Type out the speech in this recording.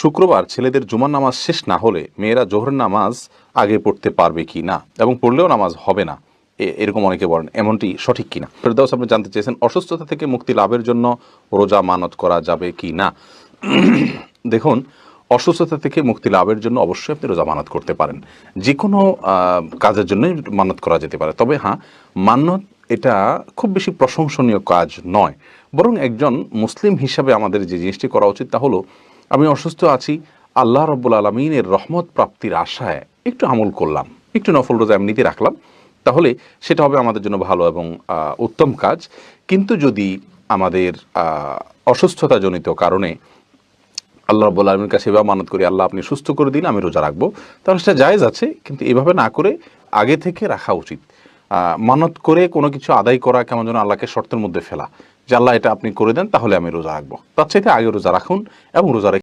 শুক্রবার ছেলেদের জুমার নামাজ শেষ না হলে মেয়েরা জোহর নামাজ আগে পড়তে পারবে কি না এবং পড়লেও নামাজ হবে না? এরকম অনেকে বলেন, এমনটি সঠিক কিনা ফেরদাউস, আপনি জানতে চেয়েছেন, অসুস্থতা থেকে মুক্তি লাভের জন্য রোজা মানত করা যাবে কি না? দেখুন, অসুস্থতা থেকে মুক্তি লাভের জন্য অবশ্যই আপনি রোজা মানত করতে পারেন। যে কোনো কাজের জন্যই মানত করা যেতে পারে। তবে হ্যাঁ মানত এটা খুব বেশি প্রশংসনীয় কাজ নয়। বরং একজন মুসলিম হিসাবে আমাদের যে জিনিসটি করা উচিত তা হলো আমি অসুস্থ আছি, আল্লাহ রব্বুল আলমিনের রহমত প্রাপ্তির আশায় একটু আমল করলাম, একটু নফল রোজা এমনিতে রাখলাম, তাহলে সেটা হবে আমাদের জন্য ভালো এবং উত্তম কাজ। কিন্তু যদি আমাদের অসুস্থতাজনিত কারণে আল্লাহ রব্বুল আলমীর কাছে এবার মানত করি, আল্লাহ আপনি সুস্থ করে দিন, আমি রোজা রাখব, তাহলে সেটা জায়েজ আছে, কিন্তু এভাবে না করে আগে থেকে রাখা উচিত। মানত করে কোনো কিছু আদায় করা কেমন যেন আল্লাহকে শর্তের মধ্যে ফেলা, যে আল্লাহ এটা আপনি করে দেন, তাহলে আমি রোজা রাখব। তার চাইতে আগে রোজা রাখুন এবং রোজা